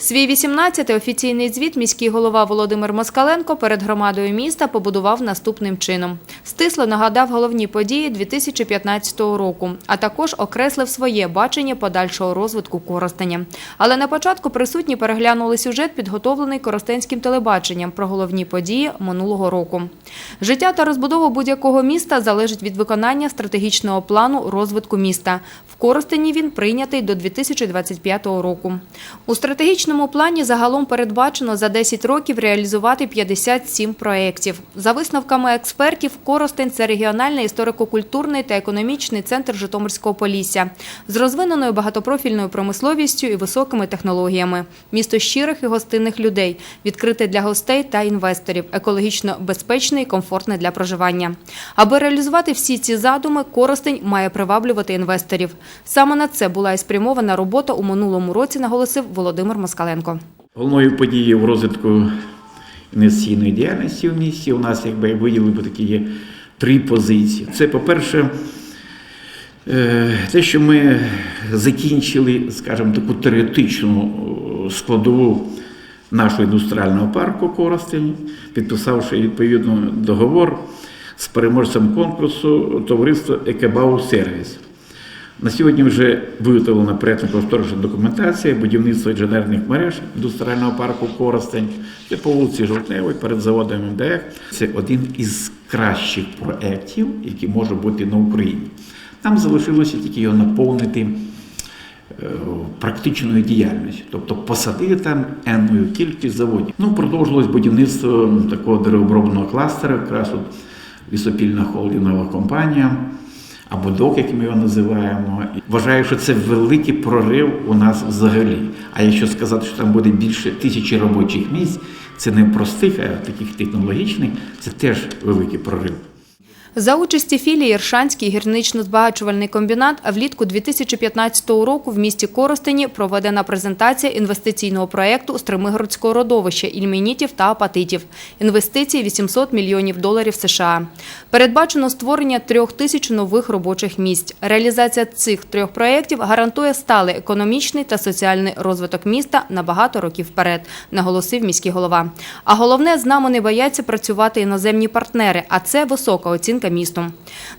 Свій 18-й офіційний звіт міський голова Володимир Москаленко перед громадою міста побудував наступним чином. Стисло нагадав головні події 2015 року, а також окреслив своє бачення подальшого розвитку Коростеня. Але на початку присутні переглянули сюжет, підготовлений Коростенським телебаченням про головні події минулого року. Життя та розбудова будь-якого міста залежить від виконання стратегічного плану розвитку міста. В Коростені він прийнятий до 2025 року. У стратегічному плані загалом передбачено за 10 років реалізувати 57 проєктів. За висновками експертів, Коростень – це регіональний історико-культурний та економічний центр Житомирського Полісся з розвиненою багатопрофільною промисловістю і високими технологіями. Місто щирих і гостинних людей, відкрите для гостей та інвесторів, екологічно безпечне і комфортне для проживання. Аби реалізувати всі ці задуми, Коростень має приваблювати інвесторів. Саме на це була і спрямована робота у минулому році, наголосив Володимир Москаленко. Головною подією в розвитку інвестиційної діяльності в місті у нас якби виділили б такі є три позиції. Це, по-перше, е, те, що ми закінчили, скажімо, таку теоретичну складову нашого індустріального парку Коростень, підписавши відповідний договор з переможцем конкурсу товариства Екебау Сервіс. На сьогодні вже виготовлена проєктно-кошторисна документація будівництва інженерних мереж індустріального парку Коростень. Це по вулиці Жовтневої перед заводом МДФ. Це один із кращих проєктів, які може бути на Україні. Нам залишилося тільки його наповнити е, практичною діяльністю, тобто посадити там енною кількість заводів. Ну, продовжилось будівництво такого деревообробного кластера, якраз от лісопільна холдингова компанія або ДОК, як ми його називаємо. Вважаю, що це великий прорив у нас взагалі. А якщо сказати, що там буде більше тисячі робочих місць, це не простих, а таких технологічних, це теж великий прорив. За участі філії Іршанський гірнично-збагачувальний комбінат влітку 2015 року в місті Коростені проведена презентація інвестиційного проєкту Стримигородського родовища ільменітів та апатитів. Інвестиції 800 мільйонів доларів США. Передбачено створення трьох тисяч нових робочих місць. Реалізація цих трьох проєктів гарантує сталий економічний та соціальний розвиток міста на багато років вперед, наголосив міський голова. А головне, з нами не бояться працювати іноземні партнери, а це висока оцінка місту.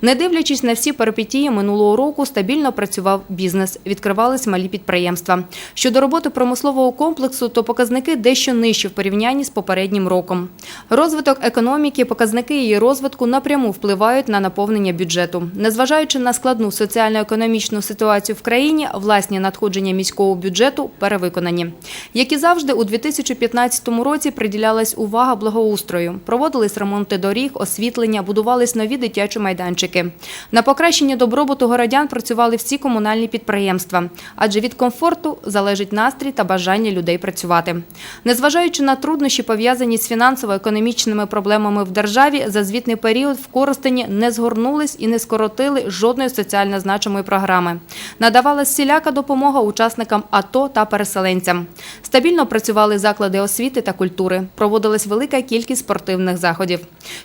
Не дивлячись на всі перипетії минулого року, стабільно працював бізнес, відкривались малі підприємства. Щодо роботи промислового комплексу, то показники дещо нижчі в порівнянні з попереднім роком. Розвиток економіки, показники її розвитку напряму впливають на наповнення бюджету. Незважаючи на складну соціально-економічну ситуацію в країні, власні надходження міського бюджету перевиконані. Як і завжди, у 2015 році приділялась увага благоустрою. Проводились ремонти доріг, освітлення, будувались нові дитячі майданчики. На покращення добробуту городян працювали всі комунальні підприємства, адже від комфорту залежить настрій та бажання людей працювати. Незважаючи на труднощі, пов'язані з фінансово-економічними проблемами в державі, за звітний період в Коростені не згорнулись і не скоротили жодної соціально значимої програми. Надавалась всіляка допомога учасникам АТО та переселенцям. Стабільно працювали заклади освіти та культури. Проводилась велика кількість спортивних заходів.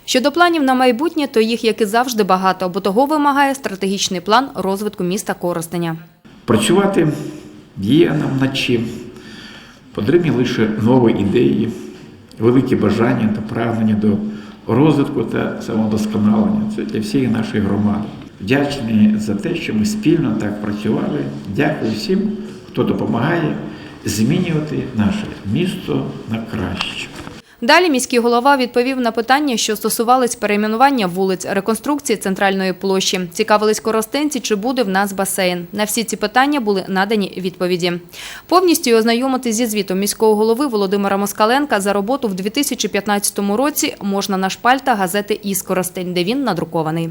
Щодо планів на майбутнє, то їх, як і завжди, багато, бо того вимагає стратегічний план розвитку міста Коростеня. Працювати є нам над чим. Потрібні лише нові ідеї, велике бажання та прагнення до розвитку та самодосконалення. Це для всієї нашої громади. Вдячні за те, що ми спільно так працювали. Дякую всім, хто допомагає змінювати наше місто на краще. Далі міський голова відповів на питання, що стосувались перейменування вулиць, реконструкції центральної площі. Цікавились коростенці, чи буде в нас басейн. На всі ці питання були надані відповіді. Повністю ознайомитись зі звітом міського голови Володимира Москаленка за роботу в 2015 році можна на шпальта газети «Із Коростень», де він надрукований.